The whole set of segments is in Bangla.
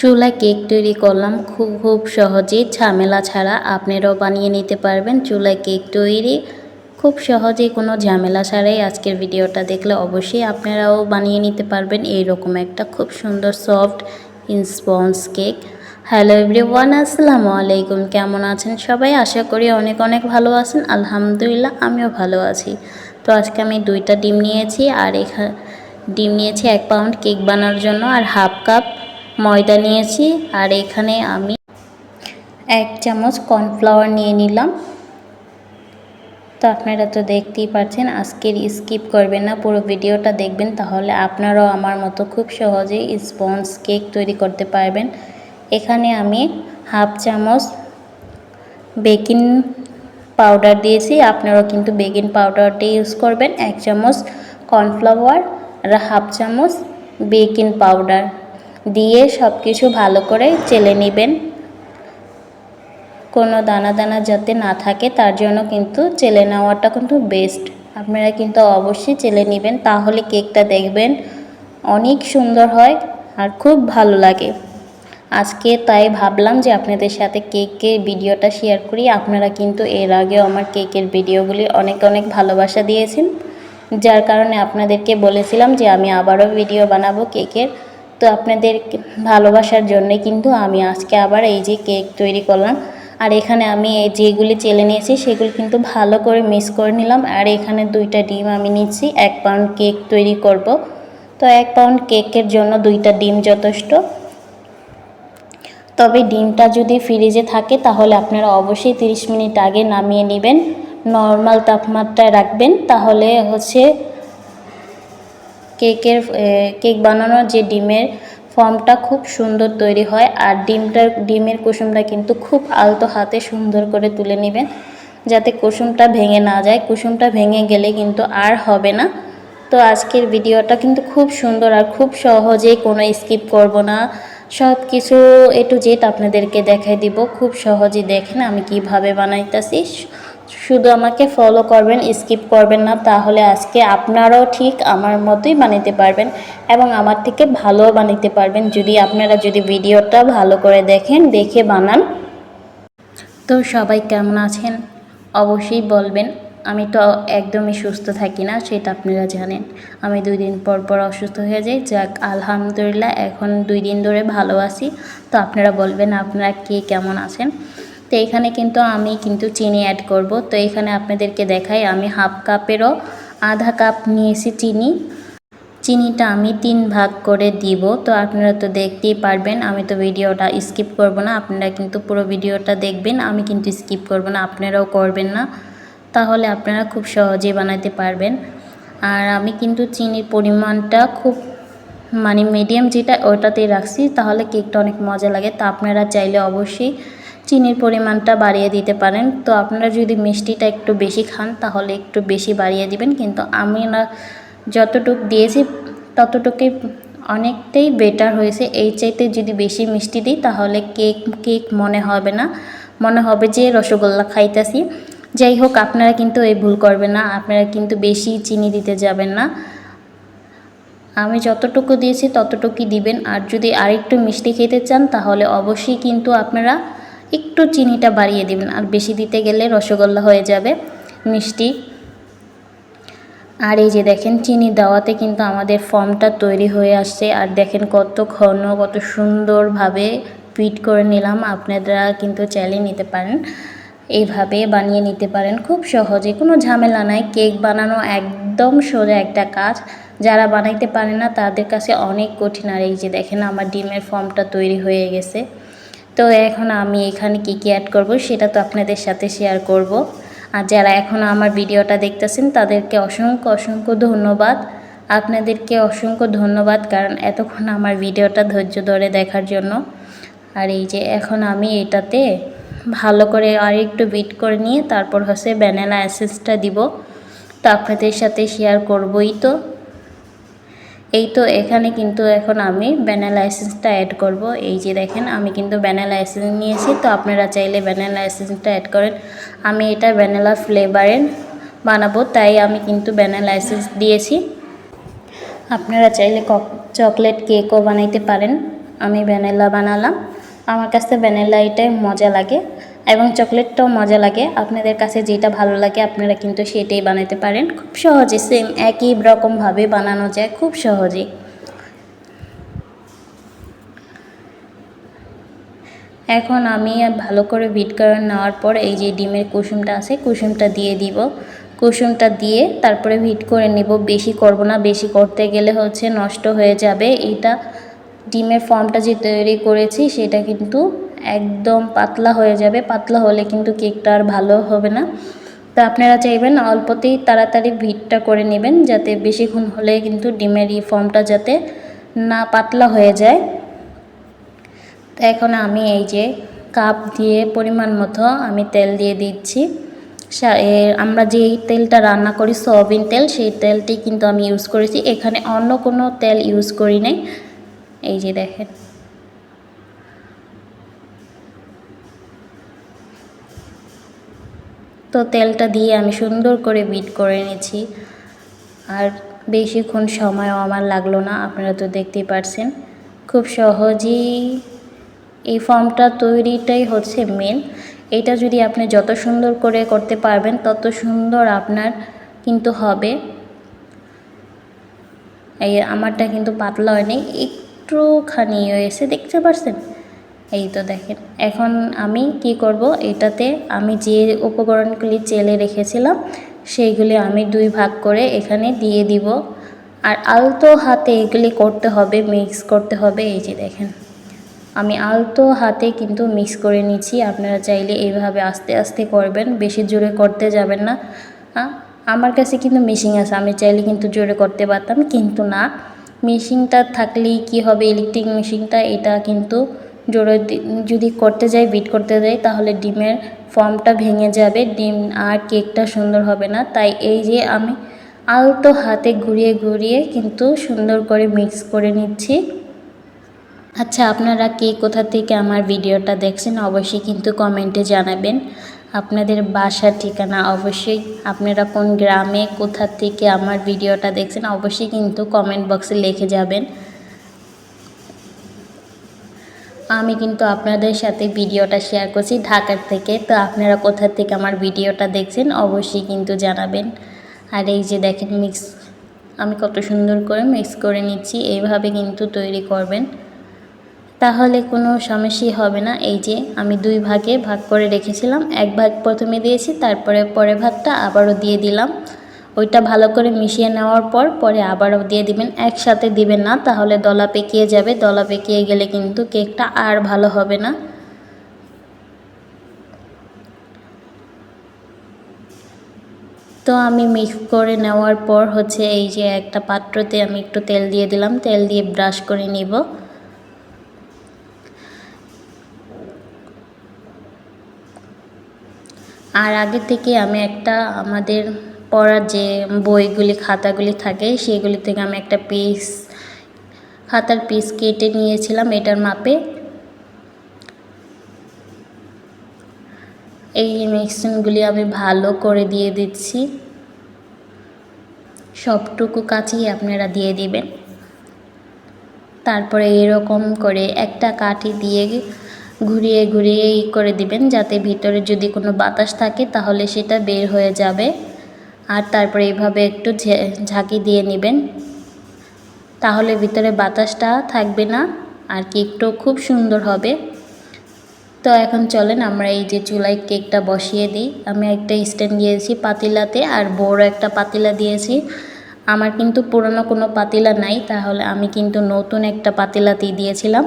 চুলায় কেক তৈরি করলাম। খুব খুব সহজেই ঝামেলা ছাড়া আপনারাও বানিয়ে নিতে পারবেন চুলায় কেক তৈরি। খুব সহজেই কোনো ঝামেলা ছাড়াই আজকের ভিডিওটা দেখলে অবশ্যই আপনারাও বানিয়ে নিতে পারবেন এইরকম একটা খুব সুন্দর soft sponge cake. Hello everyone, আসসালামু আলাইকুম। কেমন আছেন সবাই? আশা করি অনেক অনেক ভালো আছেন। আলহামদুলিল্লাহ, আমিও ভালো আছি। তো আজকে আমি দুইটা ডিম নিয়েছি আর এখানে ডিম নিয়েছি এক পাউন্ড কেক বানানোর জন্য আর হাফ কাপ ময়দা নিয়েছি আর এখানে আমি এক চামচ কর্নফ্লাওয়ার নিয়ে নিলাম। তো আপনারা তো দেখতেই পাচ্ছেন, আজকের স্কিপ করবেন না, পুরো ভিডিওটা দেখবেন, তাহলে আপনারাও আমার মতো খুব সহজেই স্পঞ্জ কেক তৈরি করতে পারবেন। এখানে আমি হাফ চামচ বেকিং পাউডার দিয়েছি, আপনারাও কিন্তু বেকিং পাউডারটা ইউজ করবেন। এক চামচ কর্নফ্লাওয়ার আর হাফ চামচ বেকিং পাউডার। দিয়ে সব কিছু ভালো করে চেলে নেবেন। কোনো দানা দানা যাতে না থাকে, তার জন্য কিন্তু চেলে নেওয়াটা কিন্তু বেস্ট আপনারা কিন্তু অবশ্যই চেলে নেবেন, তাহলে কেকটা দেখবেন অনেক সুন্দর হয় আর খুব ভালো লাগে। আজকে তাই ভাবলাম যে আপনাদের সাথে কেকের ভিডিওটা শেয়ার করি। আপনারা কিন্তু এর আগেও আমার কেকের ভিডিওগুলি অনেক অনেক ভালোবাসা দিয়েছেন। যার কারণে আপনাদেরকে বলেছিলাম যে আমি আবারও ভিডিও বানাবো কেকের। তো আপনাদের ভালোবাসার জন্যে কিন্তু আমি আজকে আবার এই যে কেক তৈরি করলাম। আর এখানে আমি যেগুলি চেলে নিয়েছি সেগুলি কিন্তু ভালো করে মিক্স করে নিলাম। আর এখানে দুইটা ডিম আমি নিচ্ছি, এক পাউন্ড কেক তৈরি করব। তো এক পাউন্ড কেকের জন্য দুইটা ডিম যথেষ্ট। তবে ডিমটা যদি ফ্রিজে থাকে তাহলে আপনারা অবশ্যই 30 মিনিট আগে নামিয়ে নেবেন। নর্মাল তাপমাত্রায় রাখবেন। তাহলে হচ্ছে কেকের কেক বানানোর যে ডিমের ফর্মটা খুব সুন্দর তৈরি হয় আর ডিমটার, ডিমের কুসুমটা কিন্তু খুব আলতো হাতে সুন্দর করে তুলে নেবেন যাতে কুসুমটা ভেঙে না যায়। কুসুমটা ভেঙে গেলে কিন্তু আর হবে না। তো আজকের ভিডিওটা কিন্তু খুব সুন্দর আর খুব সহজেই কোনো স্কিপ করব না। সব কিছু এ টু জেড আপনাদেরকে দেখাই দিব। খুব সহজেই দেখেন আমি কীভাবে বানাইতেছি। শুধু আমাকে ফলো করবেন স্কিপ করবেন না, তাহলে আজকে আপনারাও ঠিক আমার মতোই বানাতে পারবেন এবং আমার থেকে ভালো বানাতে পারবেন। যদি আপনারা যদি ভিডিওটা ভালো করে দেখেন, দেখে বানান। তো সবাই কেমন আছেন? অবশ্যই বলবেন। আমি তো একদমই সুস্থ থাকি না, সেটা আপনারা জানেন। আমি দুই দিন পর পর অসুস্থ হয়ে যাই। যাক, আলহামদুলিল্লাহ, এখন দুই দিন ধরে ভালো আছি। তো আপনারা বলবেন, আপনারা কে কেমন আছেন? তো এখানে কিন্তু আমি কিন্তু চিনি অ্যাড করব। তো এখানে আপনাদেরকে দেখাই, আমি হাফ কাপেরও আধা কাপ নিয়েছি চিনি। চিনিটা আমি তিন ভাগ করে দিব। তো আপনারা তো দেখতেই পারবেন, আমি তো ভিডিওটা স্কিপ করব না। আপনারা কিন্তু পুরো ভিডিওটা দেখবেন, আমি কিন্তু স্কিপ করব না, আপনারাও করবেন না। তাহলে আপনারা খুব সহজেই বানাতে পারবেন। আর আমি কিন্তু চিনির পরিমাণটা খুব মানে মিডিয়াম যেটা ওটাতেই রাখছি, তাহলে কেকটা অনেক মজা লাগে। তা আপনারা চাইলে অবশ্যই চিনির পরিমাণটা বাড়িয়ে দিতে পারেন। তো আপনারা যদি মিষ্টিটা একটু বেশি খান, তাহলে একটু বেশি বাড়িয়ে দিবেন। কিন্তু আমি না যতটুক দিয়েছি, ততটুকুই অনেকটাই বেটার হয়েছে। এই চাইতে যদি বেশি মিষ্টি দিই, তাহলে কেক কেক মনে হবে না। মনে হবে যে রসগোল্লা খাইতেছি। যাই হোক, আপনারা কিন্তু এই ভুল করবেন না। আপনারা কিন্তু বেশি চিনি দিতে যাবেন না। আমি যতটুকু দিয়েছি, ততটুকুই দিবেন। আর যদি আরেকটু মিষ্টি খেতে চান, তাহলে অবশ্যই কিন্তু আপনারা একটু চিনিটা বাড়িয়ে দিবেন, আর বেশি দিতে গেলে রসগোল্লা হয়ে যাবে, মিষ্টি। আর এই যে দেখেন, চিনি দেওয়াতে কিন্তু আমাদের ফর্মটা তৈরি হয়ে আসছে। আর দেখেন কত ঘন, কত সুন্দরভাবে পিট করে নিলাম। আপনারা কিন্তু চাইলে নিতে পারেন, এইভাবে বানিয়ে নিতে পারেন। খুব সহজে, কোনো ঝামেলা নাই। কেক বানানো একদম সোজা একটা কাজ। যারা বানাইতে পারে না, তাদের কাছে অনেক কঠিন। আর এই যে দেখেন, আমার ডিমের ফর্মটা তৈরি হয়ে গেছে। তো এখন আমি এখানে কী কী অ্যাড করব সেটা তো আপনাদের সাথে শেয়ার করব। আর যারা এখন আমার ভিডিওটা দেখতেছেন, তাদেরকে অসংখ্য অসংখ্য ধন্যবাদ। আপনাদেরকে অসংখ্য ধন্যবাদ কারণ এতক্ষণ আমার ভিডিওটা ধৈর্য ধরে দেখার জন্য। আর এই যে এখন আমি এটাতে ভালো করে আর একটু বিট করে নিয়ে তারপর হচ্ছে ব্যানানা অ্যাসেসটা দিব। তো আপনাদের সাথে শেয়ার করবই তো। এই তো এখানে কিন্তু এখন আমি ব্যানালা এসেন্সটা অ্যাড করব। এই যে দেখেন, আমি কিন্তু ব্যানালা এসেন্স নিয়েছি, তো আপনারা চাইলে ব্যানালা এসেন্সটা অ্যাড করেন। আমি এটা ব্যানালা ফ্লেভারের বানাবো, তাই আমি কিন্তু ব্যানালা এসেন্স দিয়েছি। আপনারা চাইলে চকলেট কেকও বানাইতে পারেন। আমি ভ্যানিলা বানালাম। আমার কাছে ভ্যানিলা এটাই মজা লাগে। এবং চকলেটটাও মজা লাগে। আপনাদের কাছে যেটা ভালো লাগে, আপনারা কিন্তু সেটাই বানাতে পারেন। খুব সহজে সেম একই রকমভাবে বানানো যায়, খুব সহজেই। এখন আমি ভালো করে বিট করে নেওয়ার পর এই যে ডিমের কুসুমটা আছে, কুসুমটা দিয়ে দিব। কুসুমটা দিয়ে তারপরে ভিট করে নেব। বেশি করব না, বেশি করতে গেলে হচ্ছে নষ্ট হয়ে যাবে। এটা ডিমের ফর্মটা যে তৈরি করেছি, সেটা কিন্তু একদম পাতলা হয়ে যাবে। পাতলা হলে কিন্তু কেকটা আর ভালো হবে না। তা আপনারা চাইবেন অল্পতেই তাড়াতাড়ি ভিটটা করে নেবেন, যাতে বেশিক্ষণ হলে কিন্তু ডিমের এই ফর্মটা যাতে না পাতলা হয়ে যায়। তো এখন আমি এই যে কাপ দিয়ে পরিমাণ মতো আমি তেল দিয়ে দিচ্ছি। আমরা যে তেলটা রান্না করি সয়াবিন তেল, সেই তেলটি কিন্তু আমি ইউজ করেছি। এখানে অন্য কোনো তেল ইউজ করি নাই। এই যে দেখেন। তো তেলটা দিয়ে আমি সুন্দর করে বিট করে নিয়েছি আর বেশিক্ষণ সময়ও আমার লাগল না, আপনারা তো দেখতেই পারছেন। খুব সহজেই এই ফর্মটা তৈরিটাই হচ্ছে মেন এটা যদি আপনি যত সুন্দর করে করতে পারবেন, তত সুন্দর আপনার কিন্তু হবে। এই আমারটা কিন্তু পাতলা হয়নি একটুখানি হয়েছে, দেখতে পারছেন? এই তো দেখেন, এখন আমি কি করব? এটাতে আমি যে উপকরণগুলি চেলে রেখেছিলাম, সেইগুলি আমি দুই ভাগ করে এখানে দিয়ে দিব। আর আলতো হাতে এগুলি করতে হবে মিক্স করতে হবে, এই যে দেখেন। আমি আলতো হাতে কিন্তু মিক্স করে নিচ্ছি, আপনারা চাইলে এইভাবে আস্তে আস্তে করবেন, বেশি জোরে করতে যাবেন না। আমার কাছে কিন্তু মেশিন আছে, আমি চাইলে কিন্তু জোরে করতে পারতাম, কিন্তু না। মেশিনটা থাকলেই কি হবে ইলেকট্রিক মেশিনটা, এটা কিন্তু জোরে যদি করতে যাই বিট করতে যাই, তাহলে ডিমের ফর্মটা ভেঙে যাবে, ডিম আর কেকটা সুন্দর হবে না। তাই এই যে আমি আলতো হাতে ঘুরিয়ে ঘুরিয়ে কিন্তু সুন্দর করে মিক্স করে নিচ্ছি। আচ্ছা আপনারা কে কোথা থেকে আমার ভিডিওটা দেখছেন, অবশ্যই কিন্তু কমেন্টে জানাবেন। আপনাদের বাসার ঠিকানা অবশ্যই আপনারা কোন গ্রামে, কোথা থেকে আমার ভিডিওটা দেখছেন অবশ্যই কিন্তু কমেন্ট বক্সে লিখে যাবেন। আমি কিন্তু আপনাদের সাথে ভিডিওটা শেয়ার করছি ঢাকার থেকে, তো আপনারা কোথা থেকে আমার ভিডিওটা দেখছেন অবশ্যই কিন্তু জানাবেন। আর এই যে দেখেন মিক্স আমি কত সুন্দর করে মিক্স করে নিচ্ছি, এইভাবে কিন্তু তৈরি করবেন। তাহলে কোনো সমস্যাই হবে না। এই যে আমি দুই ভাগে ভাগ করে রেখেছিলাম। এক ভাগ প্রথমে দিয়েছি, তারপরে পরের ভাগটা আবারও দিয়ে দিলাম। ওইটা ভালো করে মিশিয়ে নেওয়ার পর পরে আবারও দিয়ে দিবেন। একসাথে দিবেন না, তাহলে দলা পেকিয়ে যাবে। দলা পেকিয়ে গেলে কিন্তু কেকটা আর ভালো হবে না। তো আমি মিক্স করে নেওয়ার পর হচ্ছে এই যে একটা পাত্রতে আমি একটু তেল দিয়ে দিলাম। তেল দিয়ে ব্রাশ করে নিব। আর আগে থেকে আমি একটা আমাদের পড়ার যে বইগুলি, খাতাগুলি থাকে, সেগুলি থেকে আমি একটা পিস খাতার পিস কেটে নিয়েছিলাম এটার মাপে। এই মিক্সিনগুলি আমি ভালো করে দিয়ে দিচ্ছি। সবটুকু কাছেই আপনারা দিয়ে দিবেন। তারপরে এরকম করে একটা কাঠি দিয়ে ঘুরিয়ে ঘুরিয়ে ই করে দিবেন, যাতে ভিতরে যদি কোনো বাতাস থাকে তাহলে সেটা বের হয়ে যাবে। আর তারপরে এইভাবে একটু ঝাঁকি দিয়ে নেবেন। তাহলে ভিতরে বাতাসটা থাকবে না, আর কেকটাও খুব সুন্দর হবে। তো এখন চলেন, আমরা এই যে চুলায় কেকটা বসিয়ে দিই। আমি একটা স্ট্যান্ড দিয়েছি পাতিলাতে, আর বড় একটা পাতিলা দিয়েছি। আমার কিন্তু পুরনো কোনো পাতিলা নাই, তাহলে আমি কিন্তু নতুন একটা পাতিলাতেই দিয়েছিলাম।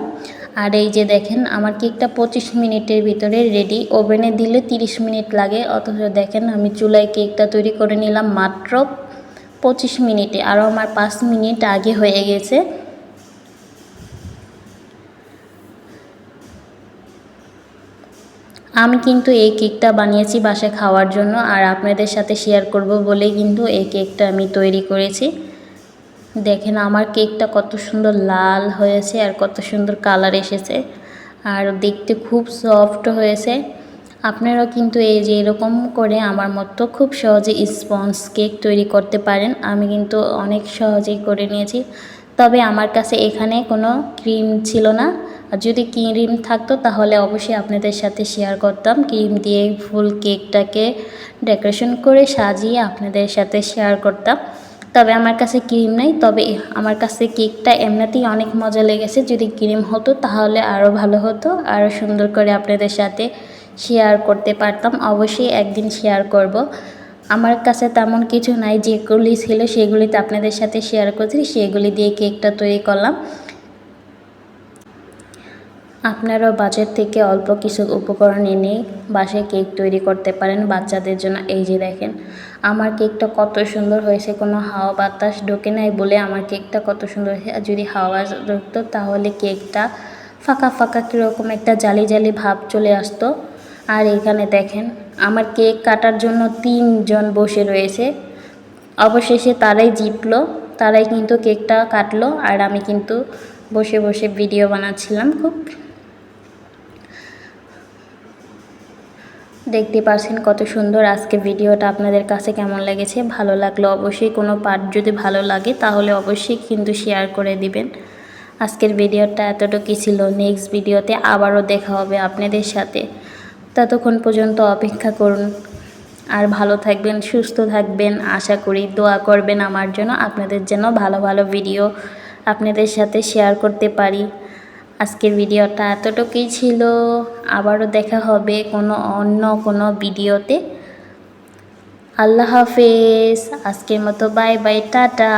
আর এই যে দেখেন, আমার কেকটা পঁচিশ মিনিটের ভিতরে রেডি ওভেনে দিলে তিরিশ মিনিট লাগে, অথচ দেখেন আমি চুলায় কেকটা তৈরি করে নিলাম মাত্র পঁচিশ মিনিটে। আরও আমার পাঁচ মিনিট আগে হয়ে গেছে। আমি কিন্তু এই কেকটা বানিয়েছি বাসায় খাওয়ার জন্য, আর আপনাদের সাথে শেয়ার করব বলেই কিন্তু এই কেকটা আমি তৈরি করেছি। দেখেন আমার কেকটা কত সুন্দর লাল হয়েছে আর কত সুন্দর কালার এসেছে। আর দেখতে খুব সফট হয়েছে। আপনারাও কিন্তু এই যে এরকম করে আমার মতো খুব সহজে স্পঞ্জ কেক তৈরি করতে পারেন। আমি কিন্তু অনেক সহজেই করে নিয়েছি। তবে আমার কাছে এখানে কোনো ক্রিম ছিল না। আর যদি ক্রিম থাকতো তাহলে অবশ্যই আপনাদের সাথে শেয়ার করতাম। ক্রিম দিয়ে ফুল কেকটাকে ডেকোরেশন করে সাজিয়ে আপনাদের সাথে শেয়ার করতাম। তবে আমার কাছে ক্রিম নাই, তবে আমার কাছে কেকটা এমনিতেই অনেক মজা লেগেছে। যদি ক্রিম হতো তাহলে আরও ভালো হতো আরও সুন্দর করে আপনাদের সাথে শেয়ার করতে পারতাম। অবশ্যই একদিন শেয়ার করব। আমার কাছে তেমন কিছু নাই, যেগুলি ছিল সেগুলিতে আপনাদের সাথে শেয়ার করছি, সেগুলি দিয়ে কেকটা তৈরি করলাম। আপনারাও বাজার থেকে অল্প কিছু উপকরণ এনে বাসায় কেক তৈরি করতে পারেন বাচ্চাদের জন্য। এই যে দেখেন, আমার কেকটা কত সুন্দর হয়েছে, কোনো হাওয়া বাতাস ঢোকে নাই বলে আমার কেকটা কত সুন্দর হয়েছে। আর যদি হাওয়া ঢুকতো তাহলে কেকটা ফাঁকা ফাঁকা কীরকম একটা জালি জালি ভাব চলে আসতো। আর এখানে দেখেন, আমার কেক কাটার জন্য তিনজন বসে রয়েছে। অবশেষে তারাই জিতলো, তারাই কিন্তু কেকটা কাটলো। আর আমি কিন্তু বসে বসে ভিডিও বানাচ্ছিলাম খুব। দেখতে পাচ্ছেন কত সুন্দর আজকে ভিডিওটা, আপনাদের কাছে কেমন লেগেছে? ভালো লাগল অবশ্যই কোনো পার্ট যদি ভালো লাগে, তাহলে অবশ্যই কিন্তু শেয়ার করে দিবেন। আজকের ভিডিওটা এতটুকুই ছিল। নেক্সট ভিডিওতে আবারও দেখা হবে আপনাদের সাথে। ততক্ষণ পর্যন্ত অপেক্ষা করুন। আর ভালো থাকবেন, সুস্থ থাকবেন, আশা করি দোয়া করবেন আমার জন্য। আপনাদের যেন ভালো ভালো ভিডিও আপনাদের সাথে শেয়ার করতে পারি। আজকের ভিডিওটা এতটুকুই ছিল। আবারও দেখা হবে কোনো অন্য কোনো ভিডিওতে। আল্লাহ হাফেজ। আজকের মতো বাই বাই, টাটা।